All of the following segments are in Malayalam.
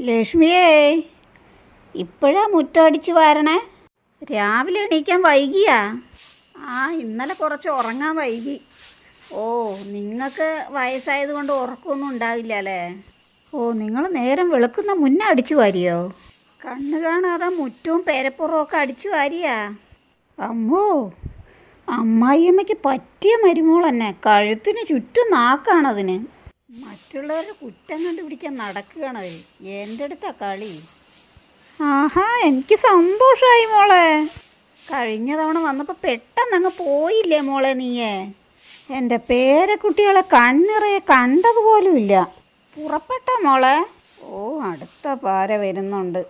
ലക്ഷ്മിയേ ഇപ്പോഴാ മുറ്റടിച്ച് വാരണേ? രാവിലെ എണീക്കാൻ വൈകിയാ? ആ ഇന്നലെ കുറച്ച് ഉറങ്ങാൻ വൈകി. ഓ നിങ്ങൾക്ക് വയസ്സായത് കൊണ്ട് ഉറക്കമൊന്നും ഉണ്ടാവില്ല അല്ലേ? ഓ നിങ്ങൾ നേരം വെളുക്കുന്ന മുന്നേ അടിച്ചു വാരിയോ? കണ്ണ് കാണാതെ മുറ്റവും പേരപ്പുറവും ഒക്കെ അടിച്ചു വാരിയാ? അമ്മോ അമ്മായിയമ്മയ്ക്ക് പറ്റിയ മരുമോൾ തന്നെ കഴുത്തിന് ചുറ്റും നാക്കാണതിന്. മറ്റുള്ളവരുടെ കുറ്റം കണ്ടുപിടിക്കാൻ നടക്കുകയാണ് അവർ എന്റെ അടുത്താ കളി. ആഹാ എനിക്ക് സന്തോഷമായി മോളെ. കഴിഞ്ഞ തവണ വന്നപ്പോൾ പെട്ടെന്ന് അങ്ങ് പോയില്ലേ മോളെ നീയേ? എന്റെ പേരക്കുട്ടികളെ കണ്ണിറയെ കണ്ടതുപോലും ഇല്ല. പുറപ്പെട്ട മോളെ? ഓ അടുത്ത പാര വരുന്നുണ്ട്.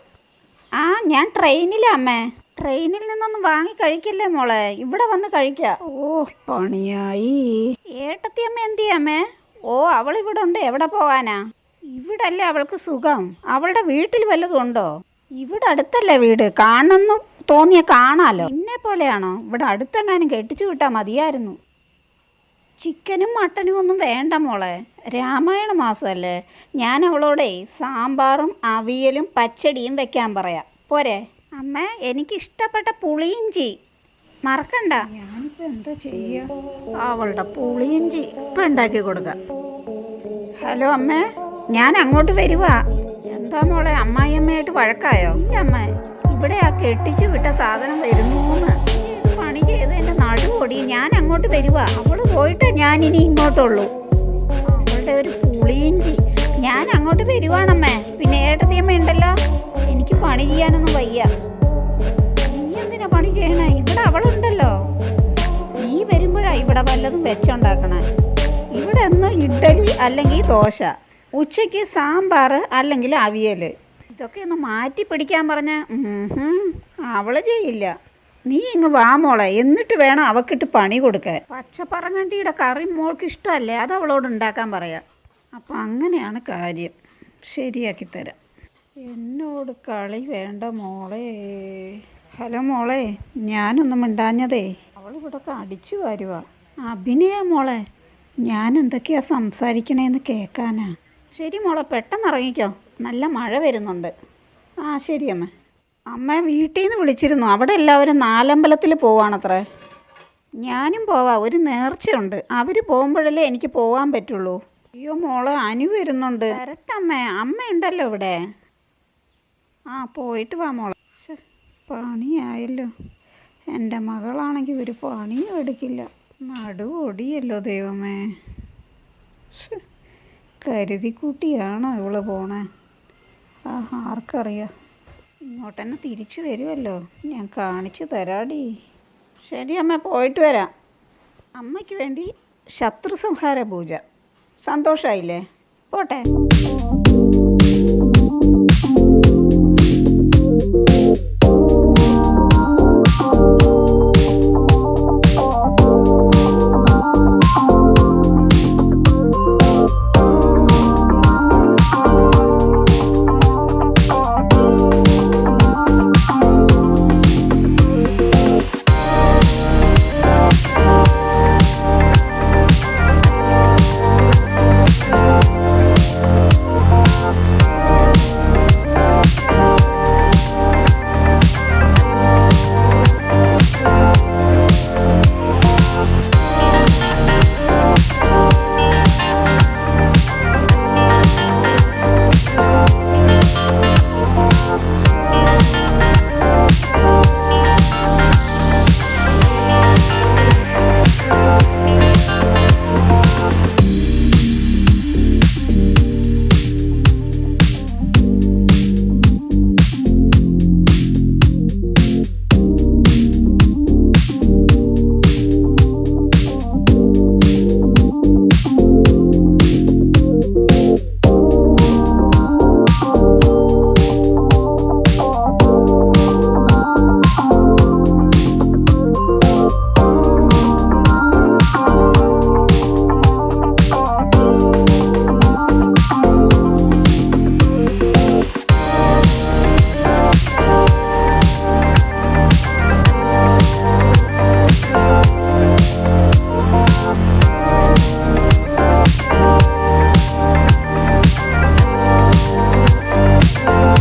ആ ഞാൻ ട്രെയിനിലാ അമ്മേ. ട്രെയിനിൽ നിന്നൊന്നും വാങ്ങി കഴിക്കില്ലേ മോളെ? ഇവിടെ വന്ന് കഴിക്കാം. ഓ പണിയായി. ഏട്ടത്തി അമ്മ എന്തി അമ്മേ? ഓ അവൾ ഇവിടെ ഉണ്ട്. എവിടെ പോകാനാ ഇവിടല്ലേ അവൾക്ക് സുഖം. അവളുടെ വീട്ടിൽ വല്ലതും ഉണ്ടോ? ഇവിടെ അടുത്തല്ലേ വീട്. കാണുന്നു തോന്നിയ കാണാലോ. എന്നെ പോലെയാണോ? ഇവിടെ അടുത്തെങ്ങാനും കെട്ടിച്ചു വിട്ടാൽ മതിയായിരുന്നു. ചിക്കനും മട്ടനും ഒന്നും വേണ്ട മോളെ. രാമായണ മാസമല്ലേ. ഞാൻ അവളോടെ സാമ്പാറും അവിയലും പച്ചടിയും വെക്കാൻ പറയാം. പോരെ. അമ്മ എനിക്കിഷ്ടപ്പെട്ട പുളിയിഞ്ചി. മറക്കണ്ട. അവളുടെ പുളിയിഞ്ചി ഇപ്പം ഉണ്ടാക്കി കൊടുക്കാം. ഹലോ അമ്മേ ഞാൻ അങ്ങോട്ട് വരുവാ. എന്താ മോളെ അമ്മായിയമ്മയായിട്ട് വഴക്കായോ? ഇല്ല അമ്മേ ഇവിടെ ആ കെട്ടിച്ചു വിട്ട സാധനം വരുന്നൂന്ന്. പണി ചെയ്ത് എന്റെ നടുവോടി ഞാൻ അങ്ങോട്ട് വരുവാ. അവൾ പോയിട്ട് ഞാൻ ഇനി ഇങ്ങോട്ടുള്ളൂ. അവളുടെ ഒരു പുളിയിഞ്ചി ഞാൻ അങ്ങോട്ട് വരുവാണമ്മേ. പിന്നെ ഏട്ടത്തിയമ്മ ഉണ്ടല്ലോ. എനിക്ക് പണി ചെയ്യാനൊന്നും വയ്യ. നീ എന്തിനാ പണി ചെയ്യണേ? ഇവിടെ വരുമ്പോഴാ ഇവിടെ വല്ലതും വെച്ചുണ്ടാക്കണേ. ഇവിടെ ഒന്നും ഇഡ്ഡലി അല്ലെങ്കിൽ ദോശ ഉച്ചയ്ക്ക് സാമ്പാർ അല്ലെങ്കിൽ അവിയൽ. ഇതൊക്കെ ഒന്ന് മാറ്റി പിടിക്കാൻ പറഞ്ഞ അവൾ ചെയ്യില്ല. നീ ഇങ്ങ് വാ മോളെ എന്നിട്ട് വേണം അവക്കിട്ട് പണി കൊടുക്കാൻ. പച്ചപ്പറങ്ങണ്ടിയുടെ കറി മോൾക്ക് ഇഷ്ടമല്ലേ? അത് അവളോട് ഉണ്ടാക്കാൻ പറയാം. അപ്പം അങ്ങനെയാണ് കാര്യം. ശരിയാക്കി തരാം. എന്നോട് കളി വേണ്ട മോളെ. ഹലോ മോളെ ഞാനൊന്നും മിണ്ടാഞ്ഞതേ. അവൾ ഇവിടെ അടിച്ചു വരുക അഭിനയ മോളെ ഞാൻ എന്തൊക്കെയാ സംസാരിക്കണേന്ന് കേൾക്കാനാ ശരി മോളെ പെട്ടെന്ന് ഇറങ്ങിക്കോ. നല്ല മഴ വരുന്നുണ്ട്. ആ ശരി അമ്മ. അമ്മ വീട്ടിൽ നിന്ന് വിളിച്ചിരുന്നു. അവിടെ എല്ലാവരും നാലമ്പലത്തിൽ പോവാണത്രേ. ഞാനും പോവാം. ഒരു നേർച്ചയുണ്ട്. അവർ പോകുമ്പോഴല്ലേ എനിക്ക് പോകാൻ പറ്റുള്ളൂ. അയ്യോ മോളെ അനു വരുന്നുണ്ട്. വരട്ടമ്മേ അമ്മ ഉണ്ടല്ലോ ഇവിടെ. ആ പോയിട്ട് വാ മോളെ. പണിയായല്ലോ. എന്റെ മകളാണെങ്കിൽ ഒരു പണിയും എടുക്കില്ല. നടു ഒടിയല്ലോ ദൈവമേ. കരുതി കരുതിക്കൂട്ടിയാണോ ഇവൾ പോണേ? ആ ആർക്കറിയാം. ഇങ്ങോട്ടെന്നെ തിരിച്ചു വരുമല്ലോ ഞാൻ കാണിച്ചു തരാടി. ശരി അമ്മ പോയിട്ട് വരാം. അമ്മയ്ക്ക് വേണ്ടി ശത്രു സംഹാര പൂജ സന്തോഷമായില്ലേ പോട്ടെ.